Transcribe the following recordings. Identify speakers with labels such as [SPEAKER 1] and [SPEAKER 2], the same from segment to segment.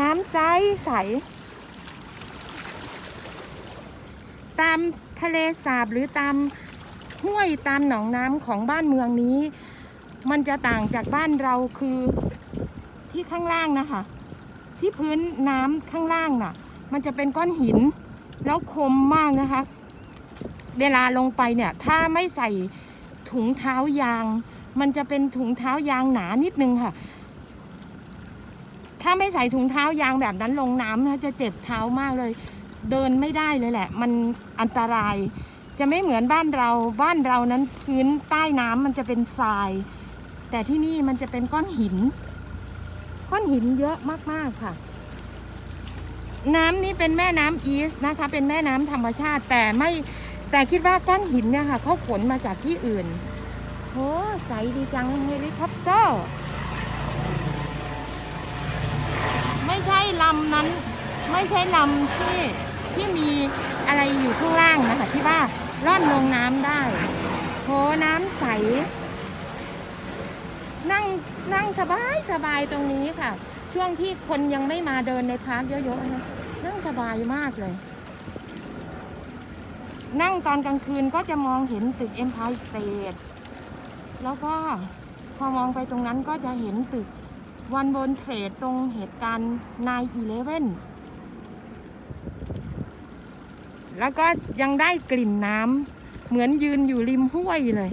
[SPEAKER 1] น้ำใสใส ตามทะเลสาบหรือตามห้วยตามหนองน้ำของบ้านเมืองนี้ มันจะต่างจากบ้านเราคือที่ข้างล่างนะคะ ที่พื้นน้ำข้างล่างน่ะ มันจะเป็นก้อนหิน แล้วคมมากนะคะ เวลาลงไปเนี่ย ถ้าไม่ใส่ถุงเท้ายาง มันจะเป็นถุงเท้ายางหนานิดนึงค่ะ ถ้าไม่ใส่ถุงเท้ายางแบบนั้นลงน้ำนะจะเจ็บเท้ามากเลย เดินไม่ได้เลยแหละ มันอันตราย จะไม่เหมือนบ้านเราบ้านเรานั้นพื้นใต้น้ำมันจะเป็นทราย แต่ที่นี่มันจะเป็นก้อนหิน ก้อนหินเยอะมากๆค่ะ น้ำนี้เป็นแม่น้ำอีส์นะคะ เป็นแม่น้ำธรรมชาติ แต่ไม่แต่คิดว่าก้อนหินเนี่ยค่ะเขาขนมาจากที่อื่นโหใสดีจังเฮลิคอปเตอร์ ไม่ใช่ลำนั้น ไม่ใช่ลำที่ที่มีอะไรอยู่ข้างล่างนะคะที่ว่าล่อนลงน้ำได้โหน้ำใส นั่งนั่งสบายสบายตรงนี้ค่ะ ช่วงที่คนยังไม่มาเดินในพาร์คเยอะๆนะนั่งสบายมากเลย นั่งตอนกลางคืนก็จะมองเห็นตึก Empire State แล้วก็พอมองไปตรงนั้นก็จะเห็นตึก วันบนเทรดตรงเหตุการณ์9-11แล้วก็ยังได้กลิ่นน้ำเหมือนยืนอยู่ริมห้วยเลย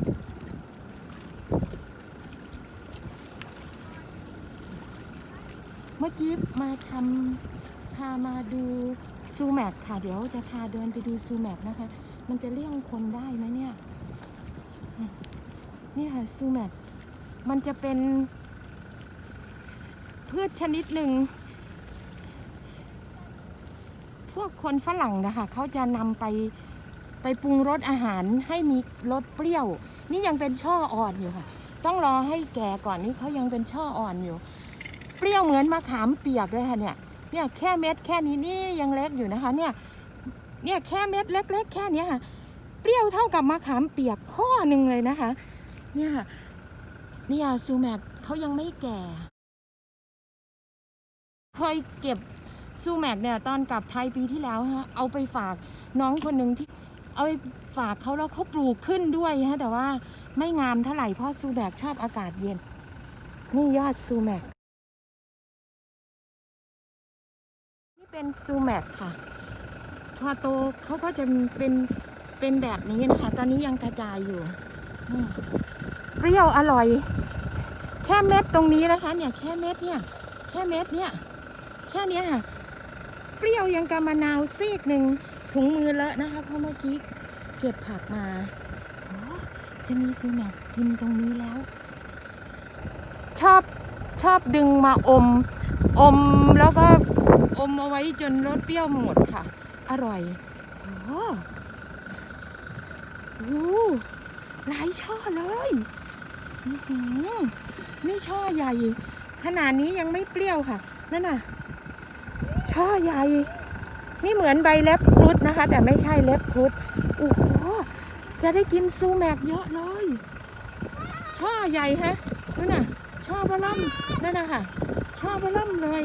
[SPEAKER 1] เมื่อกี้มาทำพามาดูซูแมกค่ะ เดี๋ยวจะพาเดินไปดูซูแมกนะคะ มันจะเลี่ยงคนได้ไหมเนี่ย นี่ค่ะซูแมกมันจะเป็น พืชชนิดหนึ่ง พวกคนฝรั่งนะคะเขาจะนำไปไปปรุงรสอาหารให้มีรสเปรี้ยว นี่ยังเป็นช่ออ่อนอยู่ค่ะ ต้องรอให้แก่ก่อนนี่เขายังเป็นช่ออ่อนอยู่ เปรี้ยวเหมือนมะขามเปียกเลยค่ะเนี่ยเนี่ยแค่เม็ดแค่นี้นี่ยังเล็กอยู่นะคะ เนี่ยเนี่ยแค่เม็ดเล็ก ๆ แค่นี้ค่ะ เปรี้ยวเท่ากับมะขามเปียกข้อหนึ่งเลยนะคะ เนี่ยเนี่ยซูแมกเขายังไม่แก่ เคยเก็บซูแมกเนี่ยตอนกลับไทยปีที่แล้วฮะเอาไปฝากน้องคนหนึ่งที่เอาไปฝากเขาแล้วเขาปลูกขึ้นด้วยฮะแต่ว่าไม่งามเท่าไหร่เพราะซูแมกชอบอากาศเย็น นี่ยอดซูแมกนี่เป็นซูแมกค่ะ พอโตเขาก็จะเป็นเป็นแบบนี้นะคะ ตอนนี้ยังกระจายอยู่เปรี้ยวอร่อย แค่เม็ดตรงนี้นะคะ เนี่ยแค่เม็ดเนี่ย แค่เม็ดเนี่ย แค่เนี้ค่ะ เปรี้ยวยังกับมะนาวซีกหนึ่งถุงมือเลอะนะคะเพราะเมื่อกี้เก็บผักมาจะมีซูแมกกินตรงนี้แล้ว ชอบชอบดึงมาอม อมแล้วก็อมเอาไว้จนรสเปรี้ยวหมดค่ะ อร่อยโอ้โหโอ้โหลายช่อเลยนี่ช่อใหญ่ ขนาดนี้ยังไม่เปรี้ยวค่ะ นั่นน่ะ ช่อใหญ่ นี่เหมือนใบเล็บครุฑนะคะ แต่ไม่ใช่เล็บครุฑโอ้โหจะได้กินซูแมกเยอะเลย ช่อใหญ่ฮะนั่นน่ะ ช่อเบล่มนั่นน่ะค่ะช่อเบล่มเลย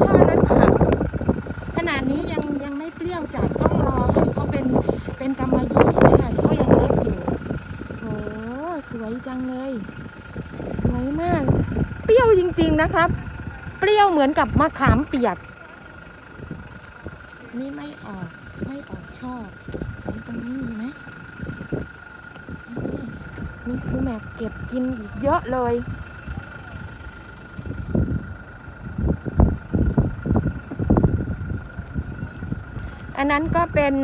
[SPEAKER 1] ช่อนั้นค่ะขนาดนี้ยังยังไม่เปรี้ยวจัดต้องรอให้เขาเป็นเป็นกำมะหยี่นะคะเขายังเล็กอยู่โอ้สวยจังเลย สวยมาก เปรี้ยวจริง ๆนะครับ เปรี้ยวเหมือนกับมะขามเปียก นี่ไม่ออก ไม่ออกช่อแล้วตรงนี้มีไหมนี่มีซูแมกเก็บกินอีกเยอะเลยอันนั้นก็เป็น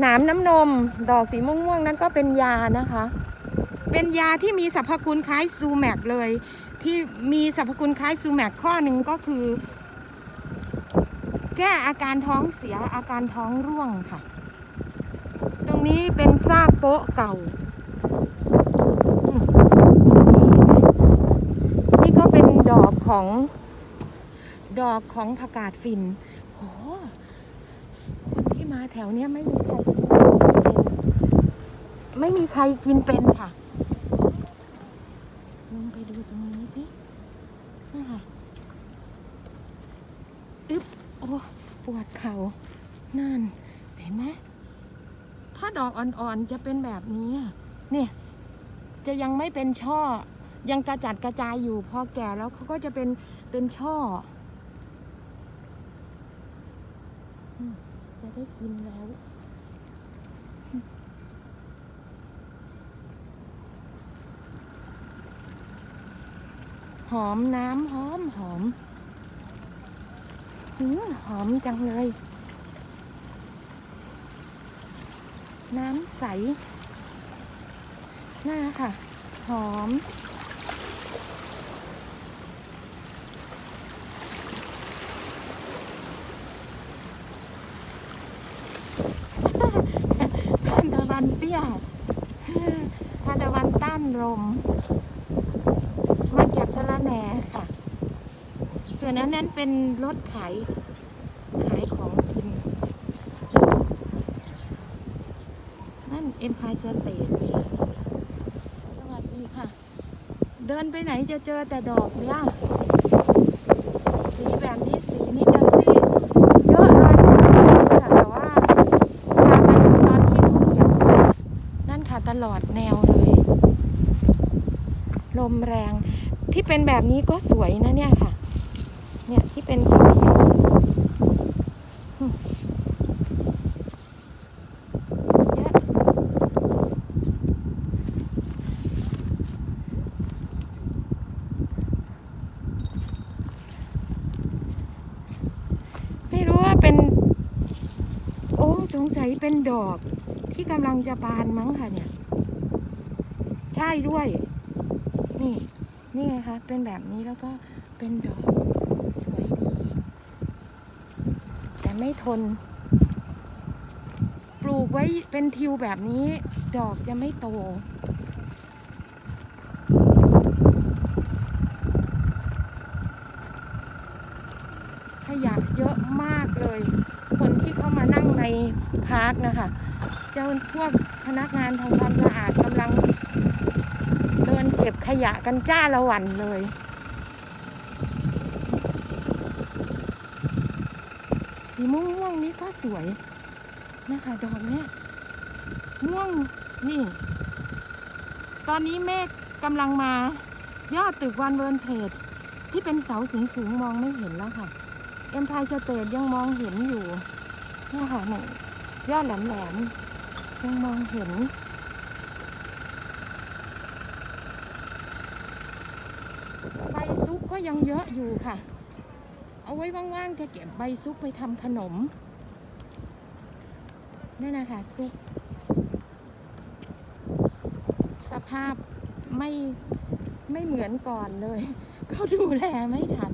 [SPEAKER 1] หนามน้ำนม ดอกสีม่วงๆนั้นก็เป็นยานะคะ เป็นยาที่มีสรรพคุณคล้ายซูแมกเลย ที่มีสรรพคุณคล้ายซูแมกข้อหนึ่งก็คือ แก้อาการท้องเสียอาการท้องร่วงค่ะ ตรงนี้เป็นซากโป๊ะเก่าอืมนี่ก็เป็นดอกของดอกของผักกาดฟินโหคนที่มาแถวเนี้ยไม่มีใครกินไม่มีใครกินเป็นค่ะ ลงไปดูตรงนี้สิ นี่ค่ะอึ๊บ โอ้ ป วดเขา่านั่นเห็นไหมถ้าดอกอ่อนๆจะเป็นแบบนี้เนี่ยจะยังไม่เป็นช่อ ยังกระจัดกระจายอยู่พอแก่แล้วเขาก็จะเป็นเป็นช่อจะได้กินแล้วหอมน้ำหอมหอม หอมจังเลย น้ำใสน่าค่ะ หอม ทานตะวันเตี้ยทานตะวันต้านลม มาจากสะระแหน่ค่ะ ส่วนอันนั้นเป็นรถขายขายของกิน นั่นเอ็มพายสเตทสวัสดีค่ะ เดินไปไหนจะเจอแต่ดอกเนี่ยสีแบบนี้สีนี้จะซีดเยอะเลยค่ะแต่ว่าพามาดูตอนที่เขาเขียวนั่นค่ะตลอดแนวเลย ลมแรงที่เป็นแบบนี้ก็สวยนะเนี่ยค่ะ เนี่ยที่เป็นเขียวๆไม่รู้ว่าเป็น โอ้ สงสัยเป็นดอกที่กำลังจะบานมั้งค่ะเนี่ย ใช่ด้วย นี่ นี่ไงคะ เป็นแบบนี้แล้วก็เป็นดอก สวยดี แต่ไม่ทน ปลูกไว้เป็นทิวแบบนี้ ดอกจะไม่โตขยะเยอะมากเลย คนที่เข้ามานั่งในพาร์คนะคะ เจ้าพวกพนักงานทำความสะอาดกำลัง เดินเก็บขยะกันจ้าละวันเลย สีม่วงม่วงๆนี้ก็สวยนะคะดอกเนี้ยม่วงนี่ ตอนนี้เมฆกำลังมายอดตึกวันเวิร์นเพจที่เป็นเสาสูงสูงๆมองไม่เห็นแล้วค่ะ เอ็มพายสเตทยังมองเห็นอยู่นี่ค่ะเนี่ยยอดแหลมๆยังมองเห็นใบซุปก็ยังเยอะอยู่ค่ะ เอาไว้ว่างๆจะเก็บใบซุปไปทำขนมนี่นะคะซุปสภาพไม่ไม่เหมือนก่อนเลย เขาดูแลไม่ทัน